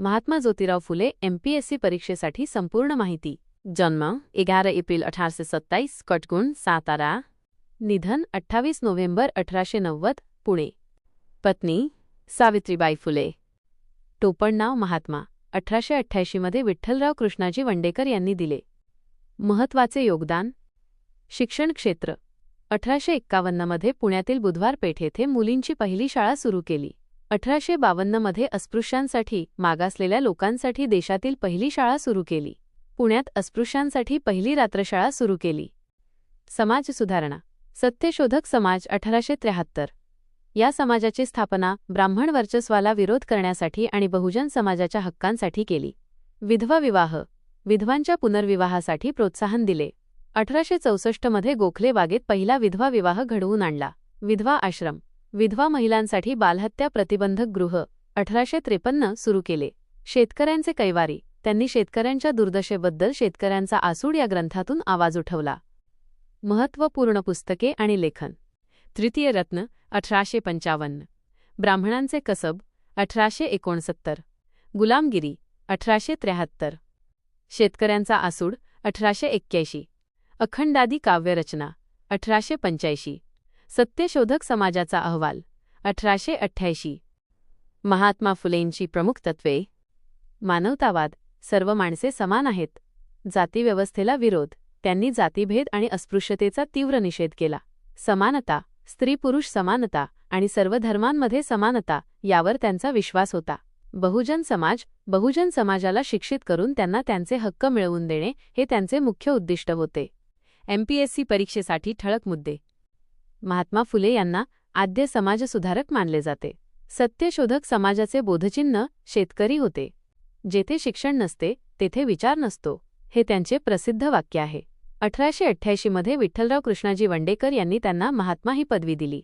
Mahatma Jyotirao Phule MPSC परीक्षेसाठी संपूर्ण माहिती. जन्म एगारा एप्रिल अठराशे सत्ताईस कटगुण सातारा. निधन अठ्ठावीस नोव्हेंबर अठराशे नव्वद पुणे. पत्नी सावित्रीबाई फुले. टोपण नाव महात्मा. अठराशे अठ्ठ्याऐंशीमध्ये विठ्ठलराव कृष्णाजी वंडेकर यांनी दिले. महत्त्वाचे योगदान. शिक्षण क्षेत्र. अठराशे एक्कावन्नमध्ये पुण्यातील बुधवार पेठ येथे मुलींची पहिली शाळा सुरू केली. अठराशे बावन्नमध्ये अस्पृश्यांसाठी मागासलेल्या लोकांसाठी देशातील पहिली शाळा सुरू केली. पुण्यात अस्पृश्यांसाठी पहिली रात्रशाळा सुरू केली. समाज सुधारणा. सत्यशोधक समाज अठराशे त्र्याहत्तर. या समाजाची स्थापना ब्राह्मण वर्चस्वाला विरोध करण्यासाठी आणि बहुजन समाजाच्या हक्कांसाठी केली. विधवा विवाह. विधवांच्या पुनर्विवाहासाठी प्रोत्साहन दिले. अठराशे चौसष्टमध्ये गोखले बागेत पहिला विधवा विवाह घडवून आणला. विधवा आश्रम. विधवा महिलांसाठी बालहत्या प्रतिबंधक गृह अठराशे त्रेपन्न सुरू केले. शेतकऱ्यांचे कैवारी त्यांनी शेतकऱ्यांच्या दुर्दशेबद्दल शेतकऱ्यांचा आसूड या ग्रंथातून आवाज उठवला. महत्त्वपूर्ण पुस्तके आणि लेखन. तृतीय रत्न अठराशे पंचावन्न. ब्राह्मणांचे कसब अठराशे एकोणसत्तर. गुलामगिरी अठराशे त्र्याहत्तर. शेतकऱ्यांचा आसूड अठराशे एक्क्याऐंशी. अखंडादी काव्यरचना अठराशे पंच्याऐंशी. सत्यशोधक समाजाचा अहवाल अठराशे अठ्ठ्याऐंशी. महात्मा फुलेंची प्रमुख तत्वे मानवतावाद सर्व माणसे समान आहेत. जातीव्यवस्थेला विरोध त्यांनी जातीभेद आणि अस्पृश्यतेचा तीव्र निषेध केला. समानता स्त्री पुरुष समानता आणि सर्व धर्मांमध्ये समानता यावर त्यांचा विश्वास होता. बहुजन समाज बहुजन समाजाला शिक्षित करून त्यांना त्यांचे हक्क मिळवून देणे हे त्यांचे मुख्य उद्दिष्ट होते. एमपीएससी परीक्षेसाठी ठळक मुद्दे महात्मा फुले यांना आद्य समाजसुधारक मानले जाते. सत्यशोधक समाजाचे बोधचिन्ह शेतकरी होते. जेथे शिक्षण नसते तेथे विचार नसतो. हे त्यांचे प्रसिद्ध वाक्य आहे. अठराशे अठ्ठ्याऐंशीमध्ये विठ्ठलराव कृष्णाजी वंडेकर यांनी त्यांना महात्मा ही पदवी दिली.